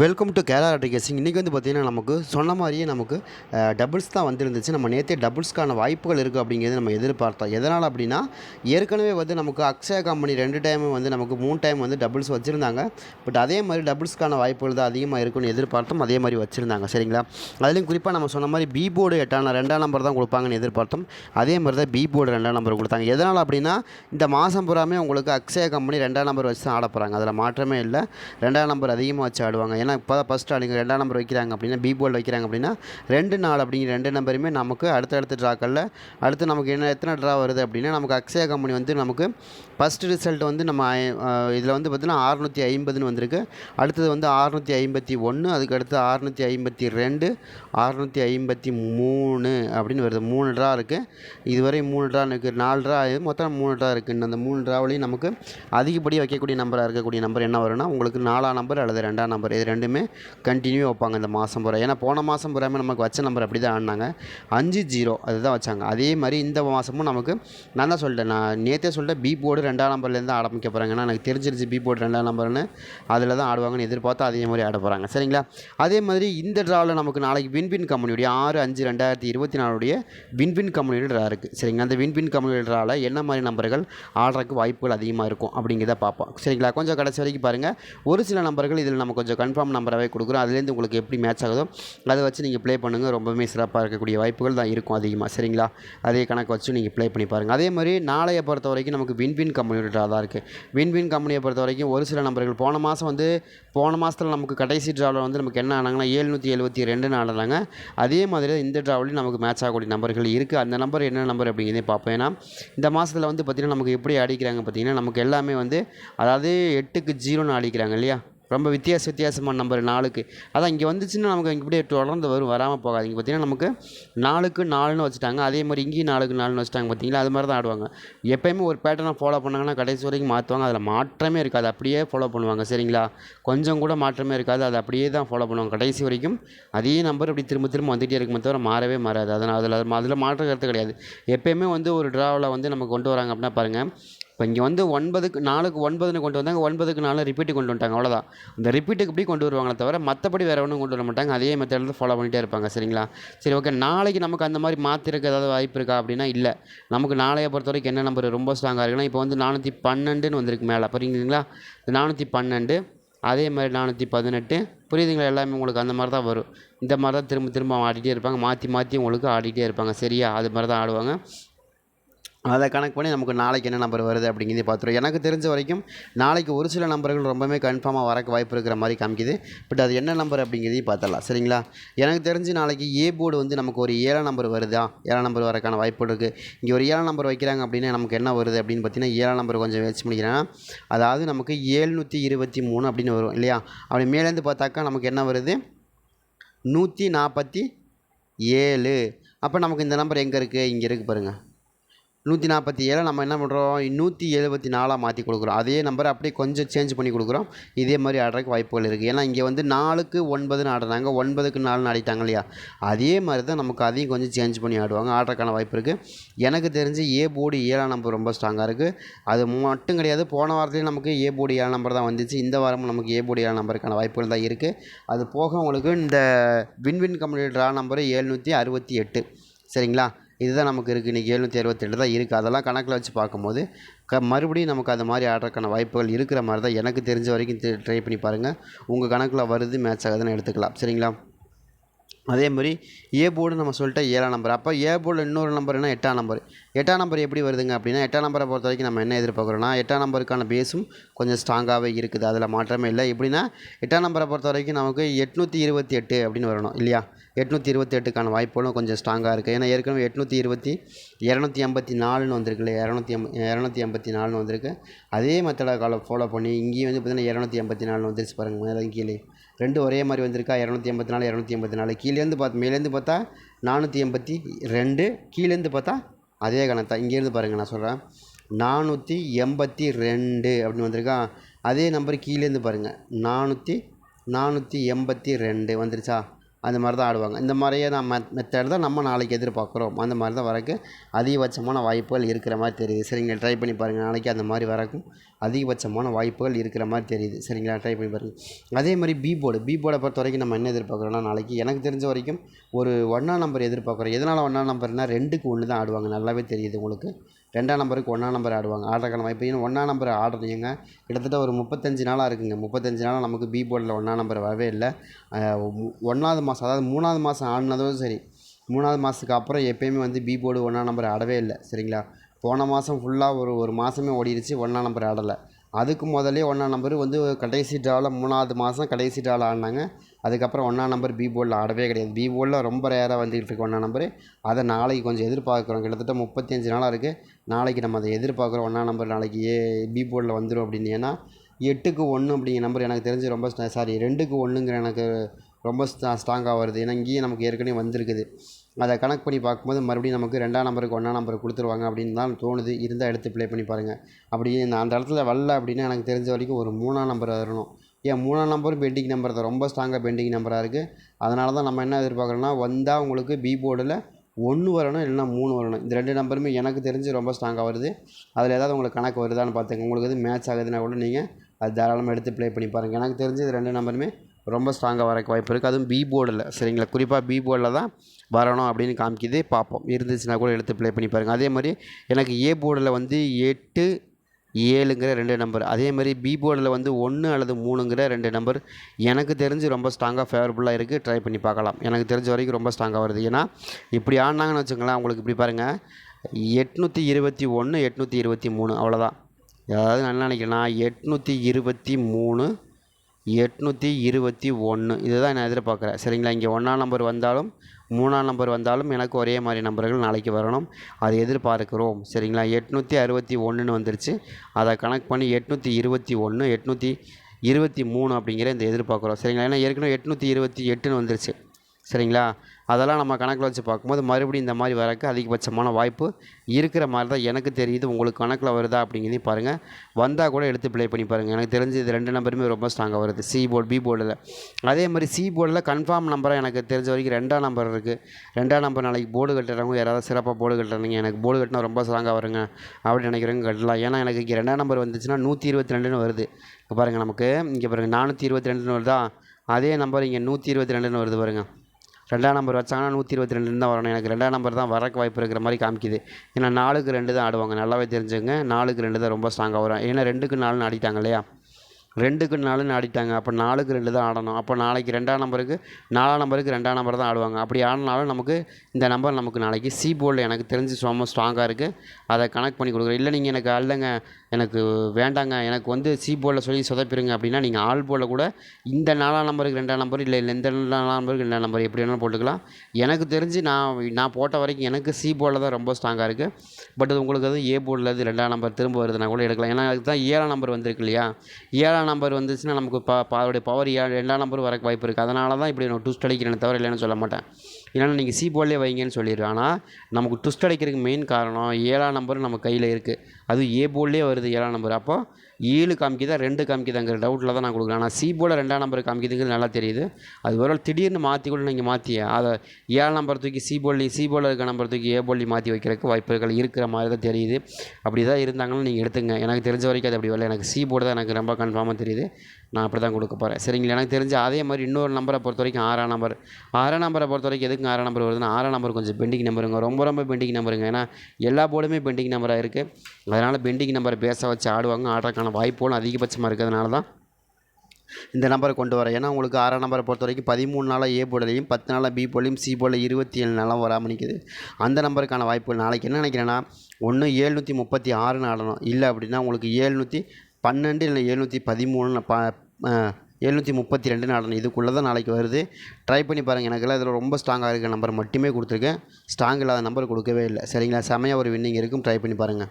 Welcome to Kerala கேசிங் இன்றைக்கி வந்து பார்த்திங்கன்னா நமக்கு சொன்ன மாதிரியே நமக்கு டபுள்ஸ் தான் வந்துருந்துச்சு. நம்ம நேற்றே டபுள்ஸ்க்கான வாய்ப்புகள் இருக்குது அப்படிங்கிறது நம்ம எதிர்பார்த்தோம். எதனால் அப்படின்னா ஏற்கனவே வந்து நமக்கு அக்ஷயா கம்பெனி ரெண்டு டைம் வந்து நமக்கு மூணு டைம் வந்து டபுள்ஸ் வச்சுருந்தாங்க. பட் அதே மாதிரி டபுள்ஸ்க்கான வாய்ப்புகள் தான் அதிகமாக இருக்குன்னு எதிர்பார்த்தோம். அதே மாதிரி வச்சுருந்தாங்க. சரிங்களா? அதுலேயும் குறிப்பாக நம்ம சொன்ன மாதிரி பி போர்டு எட்டான ரெண்டாம் நம்பர் தான் கொடுப்பாங்கன்னு எதிர்பார்த்தோம். அதே மாதிரி தான் பி போர்டு ரெண்டாம் நம்பர் கொடுத்தாங்க. எதனால் அப்படின்னா இந்த மாதம் பூராமே உங்களுக்கு அக்ஷயா கம்பெனி ரெண்டாம் நம்பர் வச்சு தான் ஆட போகிறாங்க அதில் மாற்றமே இல்லை. ரெண்டாம் நம்பர் அதிகமாக வச்சு ஆடுவாங்க. ஏன்னா இப்போ தான் ஃபஸ்ட் ஆளுங்க ரெண்டாம் நம்பர் வைக்கிறாங்க அப்படின்னா பி போல் வைக்கிறாங்க அப்படின்னா ரெண்டு நாள் அப்படிங்கிற ரெண்டு நம்பருமே நமக்கு அடுத்தடுத்த ட்ராக்களில் அடுத்து நமக்கு என்ன எத்தனை ட்ரா வருது அப்படின்னா நமக்கு அக்ஷயா கம்பெனி வந்து நமக்கு ஃபஸ்ட்டு ரிசல்ட் வந்து நம்ம இதில் வந்து பார்த்திங்கன்னா அறுநூற்றி ஐம்பதுன்னு வந்திருக்கு. அடுத்தது வந்து அறுநூற்றி ஐம்பத்தி ஒன்று அதுக்கு அடுத்து அறுநூற்றி ஐம்பத்தி ரெண்டு அறுநூற்றி ஐம்பத்தி மூணு அப்படின்னு வருது. மூணு ட்ரா இருக்குது இதுவரை மூணு ட்ரா இருக்குது நாலு ட்ரா மொத்தம் மூணு ட்ரா இருக்குது அந்த மூணு ட்ராவிலையும் நமக்கு அதிகப்படி வைக்கக்கூடிய நம்பராக இருக்கக்கூடிய நம்பர் என்ன வரும்னா உங்களுக்கு நாலாம் நம்பர் அல்லது ரெண்டாம் நம்பர் இது ரெண்டுமே கண்டினியூ வைப்பாங்க இந்த மாதம் பூரா. ஏன்னா போன மாதம் பூராமே நமக்கு வச்ச நம்பர் அப்படி தான் ஆடினாங்க அஞ்சு ஜீரோ அதுதான் வச்சாங்க. அதே மாதிரி இந்த மாதமும் நமக்கு நான் தான் சொல்லிட்டேன். நான் நேற்றே சொல்லிட்டேன் பி போர்டு ரெண்டாம் நம்பர்லேருந்து ஆரம்பிக்க போகிறாங்க ஏன்னா எனக்கு தெரிஞ்சிருச்சு பி போர்டு ரெண்டாம் நம்பர்னு அதில் தான் ஆடுவாங்கன்னு எதிர்பார்த்து அதே மாதிரி ஆட போகிறாங்க சரிங்களா? அதே மாதிரி இந்த ட்ராவில் நமக்கு நாளைக்கு வின்பின் கம்பெனியுடைய ஆறு அஞ்சு ரெண்டாயிரத்தி இருபத்தி நாலுடைய வின்பின் கம்பெனியோட ட்ரா இருக்குது சரிங்களா? அந்த வின்பின் கம்பெனியோட ட்ராவில் என்ன மாதிரி நம்பர்கள் ஆடுறதுக்கு வாய்ப்புகள் அதிகமாக இருக்கும் அப்படிங்கிறத பார்ப்போம். சரிங்களா? கொஞ்சம் கடைசி வரைக்கும் பாருங்கள் ஒரு சில நம்பர்கள் இதில் நம்ம கொஞ்சம் கன்ஃபார்ம் நம்பராகவே கொடுக்குறோம். அதுலேருந்து உங்களுக்கு எப்படி மேட்ச் ஆகுதோ அதை வச்சு நீங்கள் ப்ளே பண்ணுங்கள் ரொம்பவுமே சிறப்பாக இருக்கக்கூடிய வாய்ப்புகள் தான் இருக்கும் அதிகமாக சரிங்களா? அதே கணக்கு வச்சு நீங்கள் ப்ளே பண்ணி பாருங்கள் அதே மாதிரி நாளைய பொறுத்த வரைக்கும் நமக்கு வின்வின் கம்பெனியோட ட்ரா தான் இருக்குது வின்வின் கம்பெனியை பொறுத்த வரைக்கும் ஒரு சில நம்பர்கள் போன மாதம் வந்து போன மாதத்தில் நமக்கு கடைசி ட்ராவில் வந்து நமக்கு என்ன ஆனாங்கன்னா ஏழ்நூற்றி எழுபத்தி ரெண்டுன்னு ஆடுறாங்க அதே மாதிரி இந்த ட்ராவிலையும் நமக்கு மேட்ச் ஆகக்கூடிய நம்பர்கள் இருக்குது அந்த நம்பர் என்ன நம்பர் அப்படிங்கிறதே பார்ப்போம். ஏன்னா இந்த மாதத்தில் வந்து பார்த்திங்கன்னா நமக்கு எப்படி அடிக்கிறாங்க பார்த்திங்கன்னா நமக்கு எல்லாமே வந்து அதாவது எட்டுக்கு ஜீரோன்னு அடிக்கிறாங்க இல்லையா? ரொம்ப வித்தியாச வித்தியாசமான நம்பர் நாலுக்கு அதான் இங்கே வந்துச்சுன்னா நமக்கு இங்கே இப்படியே தொடர்ந்து வரும் வராமல் போகாது. இங்கே பார்த்தீங்கன்னா நமக்கு நாளுக்கு நாலுன்னு வச்சுட்டாங்க. அதே மாதிரி இங்கேயும் நாளுக்கு நாலுன்னு வச்சுட்டாங்க பார்த்தீங்களா அது மாதிரி தான் ஆடுவாங்க. எப்போயுமே ஒரு பேட்டர்னை ஃபாலோ பண்ணாங்கன்னா கடைசி வரைக்கும் மாற்றுவாங்க அதில் மாற்றமே இருக்காது. அப்படியே ஃபாலோ பண்ணுவாங்க. சரிங்களா? கொஞ்சம் கூட மாற்றமே இருக்காது. அதை அப்படியே தான் ஃபாலோ பண்ணுவாங்க. கடைசி வரைக்கும் அதே நம்பர் அப்படி திரும்ப திரும்ப வந்துகிட்டே இருக்குமே தவிர மாறவே மாறாது. அதனால் அதில் அதில் மாற்ற கருத்து கிடையாது. எப்போயுமே வந்து ஒரு ட்ராவில் வந்து நம்ம கொண்டு வராங்க அப்படின்னா பாருங்கள் இப்போ இங்கே வந்து ஒன்பதுக்கு நாலுக்கு ஒன்பதுன்னு கொண்டு வந்தாங்க ஒன்பதுக்கு நாலு ரிப்பீட்டு கொண்டு வந்துட்டாங்க அவ்வளோதான் இந்த ரிப்பீட்டுக்கு இப்படி கொண்டு வருவாங்களே தவிர மற்றபடி வேறு ஒன்றும் கொண்டு வர மாட்டாங்க. அதே மெத்தடில் ஃபாலோ பண்ணிகிட்டே இருப்பாங்க சரிங்களா? சரி ஓகே நாளைக்கு நமக்கு அந்த மாதிரி மாற்றிருக்க ஏதாவது வாய்ப்பு இருக்கா அப்படின்னா இல்லை. நமக்கு நாளைய பொறுத்த வரைக்கும் என்ன நம்பர் ரொம்ப ஸ்ட்ராங்காக இருக்குன்னா இப்போ வந்து நானூற்றி பன்னெண்டுன்னு வந்திருக்கு மேலே புரியுதுங்களா? இந்த நானூற்றி பன்னெண்டு அதே மாதிரி நானூற்றி பதினெட்டு புரியுதுங்களா? எல்லாமே உங்களுக்கு அந்த மாதிரி தான் வரும். இந்த மாதிரி தான் திரும்ப திரும்ப ஆடிட்டே இருப்பாங்க. மாற்றி மாற்றி உங்களுக்கு ஆடிட்டே இருப்பாங்க சரியா? அது மாதிரி தான் ஆடுவாங்க. அதை கணக்கு பண்ணி நமக்கு நாளைக்கு என்ன நம்பர் வருது அப்படிங்கிறத பார்த்துருவோம். எனக்கு தெரிஞ்ச வரைக்கும் நாளைக்கு ஒரு சில நம்பர்கள் ரொம்பவே கன்ஃபார்மாக வரக்கு வாய்ப்பு இருக்கிற மாதிரி காமிக்குது. பட் அது என்ன நம்பர் அப்படிங்கிறதையும் பார்த்துடலாம். சரிங்களா? எனக்கு தெரிஞ்சு நாளைக்கு ஏ போர்டு வந்து நமக்கு ஒரு ஏழாம் நம்பர் வருதா? ஏழாம் நம்பர் வரக்கான வாய்ப்பு இருக்குது இங்கே ஒரு ஏழாம் நம்பர் வைக்கிறாங்க அப்படின்னா நமக்கு என்ன வருது அப்படின்னு பார்த்தீங்கன்னா ஏழாம் நம்பர் கொஞ்சம் வச்சு முடிக்கிறேன். அதாவது நமக்கு ஏழ்நூற்றி இருபத்தி மூணு அப்படின்னு வரும் இல்லையா? அப்படி மேலேருந்து பார்த்தாக்கா நமக்கு என்ன வருது? நூற்றி நாற்பத்தி ஏழு. அப்போ நமக்கு இந்த நம்பர் எங்கே இருக்குது இங்கே இருக்குது பாருங்கள் நூற்றி நாற்பத்தி ஏழை நம்ம என்ன பண்ணுறோம் நூற்றி எழுபத்தி நாலாக மாற்றி கொடுக்குறோம். அதே நம்பரை அப்படியே கொஞ்சம் சேஞ்ச் பண்ணி கொடுக்குறோம். இதே மாதிரி ஆடுறதுக்கு வாய்ப்புகள் இருக்குது ஏன்னா இங்கே வந்து நாலுக்கு ஒன்பதுன்னு ஆடுறாங்க. ஒன்பதுக்கு நாலுன்னு ஆடிட்டாங்க இல்லையா? அதே மாதிரி தான் நமக்கு அதையும் கொஞ்சம் சேஞ்ச் பண்ணி ஆடுவாங்க. ஆடுறதுக்கான வாய்ப்பு இருக்குது எனக்கு தெரிஞ்சு ஏ போர்டு ஏழாம் நம்பர் ரொம்ப ஸ்ட்ராங்காக இருக்குது அது மட்டும் கிடையாது. போன வாரத்துலேயும் நமக்கு ஏ போர்டு ஏழாம் நம்பர் தான் வந்துச்சு. இந்த வாரமும் நமக்கு ஏ போர்டு ஏழாம் நம்பருக்கான வாய்ப்புகள் தான் இருக்குது அது போக உங்களுக்கு இந்த வின்வின் கம்பெனி ட்ரா நம்பர் ஏழ்நூற்றி அறுபத்தி எட்டு. சரிங்களா? இதுதான் நமக்கு இருக்குது இன்றைக்கி எழுநூற்றி அறுபத்தெட்டு தான் இருக்குது அதெல்லாம் கணக்கில் வச்சு பார்க்கும்போது க மறுபடியும் நமக்கு அந்த மாதிரி ஆடுறதுக்கான வாய்ப்புகள் இருக்கிற மாதிரி தான் எனக்கு தெரிஞ்ச வரைக்கும் ட்ரை பண்ணி பாருங்கள் உங்கள் கணக்கில் வருது மேட்ச் ஆகுதுன்னு எடுத்துக்கலாம். சரிங்களா? அதே மாதிரி ஏ போர்டு நம்ம சொல்லிட்டா ஏழாம் நம்பர் அப்போ ஏ போர்டில் இன்னொரு நம்பர் என்ன? எட்டாம் நம்பர் எட்டாம் நம்பர் எப்படி வருதுங்க அப்படின்னா எட்டாம் நம்பரை பொறுத்த வரைக்கும் நம்ம என்ன எதிர்பார்க்குறோன்னா எட்டாம் நம்பருக்கான பேஸும் கொஞ்சம் ஸ்ட்ராங்காகவே இருக்குது. அதில் மாற்றமே இல்லை. எப்படின்னா எட்டாம் நம்பரை பொறுத்த வரைக்கும் நமக்கு எட்நூற்றி இருபத்தி எட்டு அப்படின்னு வரணும் இல்லையா? எட்நூற்றி இருபத்தி எட்டுக்கான வாய்ப்புகளும் கொஞ்சம் ஸ்ட்ராங்காக இருக்குது ஏன்னா ஏற்கனவே எட்நூற்றி இருபத்தி இரநூத்தி ஐம்பத்தி நாலுன்னு வந்திருக்குல்ல இரநூத்தி எம் இரநூத்தி ஐம்பத்தி நாலுன்னு வந்திருக்கு. அதே மெத்தடை காலை ஃபாலோ பண்ணி இங்கேயும் வந்து பார்த்திங்கன்னா இரநூத்தி ஐம்பத்தி நாலுன்னு வந்துருச்சு பாருங்கள் மேலே கீழே. ரெண்டு ஒரே மாதிரி வந்திருக்கா? இரநூத்தி எண்பத்தி நாலு இரநூத்தி எண்பத்தி நாலு. கீழேருந்து பார்த்து மேலேருந்து பார்த்தா நானூற்றி எண்பத்தி ரெண்டு கீழேருந்து பார்த்தா அதே கணக்கு தான் இங்கேருந்து பாருங்கள் நான் சொல்கிறேன் நானூற்றி எண்பத்தி ரெண்டு அப்படின்னு வந்திருக்கா? அதே நம்பர் கீழேருந்து பாருங்கள் நானூற்றி நானூற்றி எண்பத்தி ரெண்டு வந்துருச்சா? அந்த மாதிரி தான் ஆடுவாங்க. இந்த மாதிரியே தான் மெத் தான் நம்ம நாளைக்கு எதிர்பார்க்குறோம். அந்த மாதிரி தான் வரக்கு அதிகபட்சமான வாய்ப்புகள் இருக்கிற மாதிரி தெரியுது. சரிங்களா? ட்ரை பண்ணி பாருங்கள் நாளைக்கு அந்த மாதிரி வரக்கும் அதிகபட்சமான வாய்ப்புகள் இருக்கிற மாதிரி தெரியுது. சரிங்களா? ட்ரை பண்ணி பாருங்கள் அதே மாதிரி பி போர்டு பி போர்டை பொறுத்த வரைக்கும் நம்ம என்ன எதிர்பார்க்குறோம்னா நாளைக்கு எனக்கு தெரிஞ்ச வரைக்கும் ஒரு ஒன்றா நம்பர் எதிர்பார்க்குறோம். எதனால் ஒன்றா நம்பர்னால் ரெண்டுக்கு ஒன்று தான் ஆடுவாங்க. நல்லாவே தெரியுது உங்களுக்கு. ரெண்டாம் நம்பருக்கு ஒன்றாம் நம்பர் ஆடுவாங்க. ஆடுறதுக்கான வாய்ப்பு. ஏன்னா ஒன்றாம் நம்பர் ஆடுறீங்க கிட்டத்தட்ட ஒரு முப்பத்தஞ்சு நாளாக இருக்குங்க. முப்பத்தஞ்சு நாளாக நமக்கு பி போர்டில் ஒன்றாம் நம்பர் வரவே இல்லை. ஒன்றாவது மாதம் அதாவது மூணாவது மாதம் ஆடினதும் சரி. மூணாவது மாதத்துக்கு அப்புறம் எப்பயுமே வந்து பி போர்டு ஒன்றாம் நம்பர் ஆடவே இல்லை. சரிங்களா? போன மாதம் ஃபுல்லாக ஒரு ஒரு மாதமே ஓடிடுச்சு ஒன்றாம் நம்பர் ஆடலை. அதுக்கு முதலே ஒன்றாம் நம்பர் வந்து கடைசி ட்ராவில் மூணாவது மாதம் கடைசி ட்ராவில் ஆடினாங்க. அதுக்கப்புறம் ஒன்றாம் நம்பர் பி போர்டில் ஆடவே கிடையாது. பி போர்டில் ரொம்ப ரேராக வந்துக்கிட்டு இருக்கு ஒன்றாம் நம்பரு அதை நாளைக்கு கொஞ்சம் எதிர்பார்க்குறோம். கிட்டத்தட்ட முப்பத்தஞ்சு நாளாக இருக்குது நாளைக்கு நம்ம அதை எதிர்பார்க்குறோம். ஒன்றாம் நம்பர் நாளைக்கு ஏ பி போர்டில் வந்துடும் அப்படின்னு. ஏன்னா எட்டுக்கு ஒன்று அப்படிங்கிற நம்பர் எனக்கு தெரிஞ்சு ரொம்ப சாரி ரெண்டுக்கு ஒன்றுங்கிற எனக்கு ரொம்ப ஸ்ட்ரா ஸ்ட்ராங்காக வருது. ஏன்னா இங்கேயும் நமக்கு ஏற்கனவே வந்திருக்குது. அதை கணக்கு பண்ணி பார்க்கும்போது மறுபடியும் நமக்கு ரெண்டாம் நம்பருக்கு ஒன்றாம் நம்பர் கொடுத்துருவாங்க அப்படின்னு தான் தோணுது. இருந்தால் எடுத்து ப்ளே பண்ணி பாருங்கள் அப்படி நான் அந்த இடத்துல வரல அப்படின்னா எனக்கு தெரிஞ்ச வரைக்கும் ஒரு மூணாம் நம்பர் வரணும். ஏன் மூணாம் நம்பரும் பெண்டிங் நம்பர் தான். ரொம்ப ஸ்ட்ராங்காக பெண்டிங் நம்பராக இருக்குது அதனால தான் நம்ம என்ன எதிர்பார்க்குறோன்னா வந்தால் உங்களுக்கு பி போர்டில் ஒன்று வரணும் இல்லைன்னா மூணு வரணும். இந்த ரெண்டு நம்பருமே எனக்கு தெரிஞ்சு ரொம்ப ஸ்ட்ராங்காக வருது. அதில் ஏதாவது உங்களுக்கு கணக்கு வருதான்னு பார்த்துங்க உங்களுக்கு எது மேட்ச் ஆகுதுன்னா கூட நீங்கள் அது தாராளமாக எடுத்து ப்ளே பண்ணி பாருங்கள் எனக்கு தெரிஞ்சு இது ரெண்டு நம்பருமே ரொம்ப ஸ்ட்ராங்காக வரக்கு வாய்ப்பு இருக்குது அதுவும் பி போர்டில் சரிங்களா? குறிப்பாக பி போர்டில் தான் வரணும் அப்படின்னு காமிக்குது. பார்ப்போம். இருந்துச்சுன்னா கூட எடுத்து ப்ளே பண்ணி பாருங்கள் அதே மாதிரி எனக்கு ஏ போர்டில் வந்து எட்டு ஏழுங்கிற ரெண்டு நம்பர். அதே மாதிரி பி போர்டில் வந்து ஒன்று அல்லது மூணுங்கிற ரெண்டு நம்பர். எனக்கு தெரிஞ்சு ரொம்ப ஸ்ட்ராங்காக ஃபேவரபுளாக இருக்குது ட்ரை பண்ணி பார்க்கலாம். எனக்கு தெரிஞ்ச வரைக்கும் ரொம்ப ஸ்ட்ராங்காக வருது. ஏன்னா இப்படி ஆடினாங்கன்னு வச்சுங்களேன் உங்களுக்கு இப்படி பாருங்கள் எட்நூற்றி இருபத்தி ஒன்று எட்நூற்றி இருபத்தி மூணு. அவ்வளோதான் அதாவது நல்லா என்ன நினைக்கிறேன்னா எட்நூற்றி இருபத்தி மூணு எட்நூற்றி இருபத்தி ஒன்று இதுதான் நான் எதிர்பார்க்குறேன். சரிங்களா? இங்கே ஒன்றாம் நம்பர் வந்தாலும் மூணாம் நம்பர் வந்தாலும் எனக்கு ஒரே மாதிரி நம்பர்கள் நாளைக்கு வரணும். அதை எதிர்பார்க்கிறோம். சரிங்களா? எட்நூற்றி அறுபத்தி ஒன்றுன்னு வந்துருச்சு. அதை கணக்கு பண்ணி எட்நூற்றி இருபத்தி ஒன்று எட்நூற்றி இருபத்தி மூணு அப்படிங்கிற இந்த எதிர்பார்க்குறோம். சரிங்களா? ஏன்னா ஏற்கனவே எட்நூற்றி இருபத்தி எட்டுன்னு வந்துருச்சு. சரிங்களா? அதெல்லாம் நம்ம கணக்கில் வச்சு பார்க்கும்போது மறுபடியும் இந்த மாதிரி வரக்கு அதிகபட்சமான வாய்ப்பு இருக்கிற மாதிரி தான் எனக்கு தெரியுது. உங்களுக்கு கணக்கில் வருதா அப்படிங்கிறதையும் பாருங்கள் வந்தால் கூட எடுத்து ப்ளே பண்ணி பாருங்கள் எனக்கு தெரிஞ்சு இது ரெண்டு நம்பருமே ரொம்ப ஸ்ட்ராங்காக வருது. சி போர்டு பி போர்டில் அதே மாதிரி சி போர்டில் கன்ஃபார்ம் நம்பராக எனக்கு தெரிஞ்ச வரைக்கும் ரெண்டாம் நம்பர் இருக்குது ரெண்டாம் நம்பர் நாளைக்கு போர்டு கட்டுறவங்க யாராவது சிறப்பாக போர்டு கட்டுறீங்க எனக்கு போர்டு கட்டினா ரொம்ப ஸ்ட்ராங்காக வருங்க அப்படின்னு நினைக்கிறவங்க கட்டலாம். ஏன்னா எனக்கு இங்கே ரெண்டாம் நம்பர் வந்துச்சுன்னா நூற்றி இருபத்தி ரெண்டுன்னு வருது. இப்போ பாருங்கள் நமக்கு. இங்கே பாருங்கள் நானூற்றி இருபத்தி ரெண்டுன்னு வருதா? அதே நம்பர் இங்கே நூற்றி இருபத்தி ரெண்டுன்னு வருது பாருங்கள் ரெண்டாம் நம்பர் வச்சாங்கன்னா நூற்றி இருபத்தி ரெண்டுன்னு தான் வரணும். எனக்கு ரெண்டாம் நம்பர் தான் வரக்கு வாய்ப்பு இருக்கிற மாதிரி காமிக்குது. ஏன்னா நாலுக்கு ரெண்டு தான் ஆடுவாங்க. நல்லாவே தெரிஞ்சுங்க நாலுக்கு ரெண்டு தான் ரொம்ப ஸ்ட்ராங்காக வரும். ஏன்னா ரெண்டுக்கு நாலுன்னு ஆடிட்டாங்க இல்லையா? ரெண்டுக்கு நாலுன்னு ஆடிட்டாங்க. அப்போ நாலுக்கு ரெண்டு தான் ஆடணும். அப்போ நாளைக்கு ரெண்டாம் நம்பருக்கு நாலாம் நம்பருக்கு ரெண்டாம் நம்பர் தான் ஆடுவாங்க. அப்படி ஆடினாலும் நமக்கு இந்த நம்பர் நமக்கு நாளைக்கு சி போர்டில் எனக்கு தெரிஞ்சு ரொம்ப ஸ்ட்ராங்காக இருக்குது அதை கனெக்ட் பண்ணி கொடுக்குறேன். இல்லை நீங்கள் எனக்கு அல்லங்க எனக்கு வேண்டாங்க. எனக்கு வந்து சி போர்டில் சொல்லி சொதப்பிடுங்க அப்படின்னா நீங்கள் ஆல் போர்டில் கூட இந்த நாலாம் நம்பருக்கு ரெண்டாம் நம்பர் இல்லை இல்லை இந்த நாலாம் நம்பருக்கு ரெண்டாம் நம்பர் எப்படி வேணாலும் போட்டுக்கலாம். எனக்கு தெரிஞ்சு நான் நான் போட்ட வரைக்கும் எனக்கு சி போர்டில் தான் ரொம்ப ஸ்ட்ராங்காக இருக்குது பட் அது உங்களுக்கு அது ஏ போர்டில் இது ரெண்டாம் நம்பர் திரும்ப வருதுன்னா கூட எடுக்கலாம். ஏன்னா அதுக்கு தான் ஏழாம் நம்பர் வந்திருக்கு இல்லையா? ஏழாம் நம்பர் வந்துச்சுன்னா நமக்கு ப அதோடைய பவர் ஏ ரெண்டாம் நம்பர் வரக்கு வாய்ப்பு இருக்குது அதனால தான் இப்படி நான் டூஸ்ட் அடிக்கிறேன் தவிர இல்லைன்னு சொல்ல மாட்டேன். இல்லைன்னா நீங்கள் சி போர்டிலே வைங்கன்னு சொல்லிடுவேன் ஆனால் நமக்கு ட்விஸ்ட் அடிக்கிறதுக்கு மெயின் காரணம் ஏழாம் நம்பர் நம்ம கையில் இருக்குது அது ஏ போர்டிலே வருது ஏழாம் நம்பர் அப்போ ஏழு காமிக்குதா ரெண்டு காமிக்குதாங்கிற டவுட்டில் தான் நான் கொடுக்குறேன். ஆனால் சி போர்டில் ரெண்டாம் நம்பர் காமிக்குதுங்கிறது நல்லா தெரியுது. அது ஒரு திடீர்னு மாற்றி கூட நீங்கள் மாற்றி அதை ஏழாம் நம்பர் தூக்கி சி போர்ட்லேயும் சி போர்டில் இருக்க நம்பர் தூக்கி ஏ போர்ட்லேயும் மாற்றி வைக்கிறதுக்கு வாய்ப்புகள் இருக்கிற மாதிரி தான் தெரியுது. அப்படி தான் இருந்தாங்கன்னு நீங்கள் எடுத்துங்க எனக்கு தெரிஞ்ச வரைக்கும் அது அப்படி வரல. எனக்கு சி போர்டு தான் எனக்கு ரொம்ப கன்ஃபார்மாக தெரியுது. நான் அப்படி தான் கொடுக்க போகிறேன் சரிங்களா? எனக்கு தெரிஞ்சு அதே மாதிரி இன்னொரு நம்பரை பொறுத்த வரைக்கும் ஆறாம் நம்பர். ஆறாம் நம்பரை பொறுத்த வரைக்கும் எதுக்கு ஆறாம் நம்பர் வருதுன்னா ஆறாம் நம்பர் கொஞ்சம் பெண்டிங் நம்பருங்க. ரொம்ப ரொம்ப பெண்டிங் நம்பருங்க. ஏன்னா எல்லா போர்டுமே பெண்டிங் நம்பராக இருக்குது அதனால் பெண்டிங் நம்பரை பேச வச்சு ஆடுவாங்க. ஆடுறதுக்கான வாய்ப்புகளும் அதிகபட்சமாக இருக்கிறதுனால தான் இந்த நம்பரை கொண்டு வரேன். ஏன்னா உங்களுக்கு ஆறாம் நம்பரை பொறுத்த வரைக்கும் பதிமூணு நாளாக ஏ போர்டுலையும் பத்து நாளாக பி போலையும் சி போர்டில் இருபத்தி ஏழு நாளாக வராமல் நிற்குது அந்த நம்பருக்கான வாய்ப்புகள் நாளைக்கு என்ன நினைக்கிறேன்னா ஒன்று ஏழ்நூற்றி முப்பத்தி ஆறுன்னு ஆடணும். இல்லை அப்படின்னா உங்களுக்கு ஏழ்நூற்றி பன்னெண்டு இல்லை எழுநூற்றி பதிமூணு ப எழுநூற்றி முப்பத்தி ரெண்டுன்னு ஆடணும் இதுக்குள்ளே தான் நாளைக்கு வருது. ட்ரை பண்ணி பாருங்கள் எனக்கெல்லாம் இதில் ரொம்ப ஸ்ட்ராங்காக இருக்க நம்பர் மட்டுமே கொடுத்துருக்கேன். ஸ்ட்ராங் இல்லாத நம்பர் கொடுக்கவே இல்லை. சரிங்களா? செமையாக ஒரு வின்னிங் இருக்கும். ட்ரை பண்ணி பாருங்கள்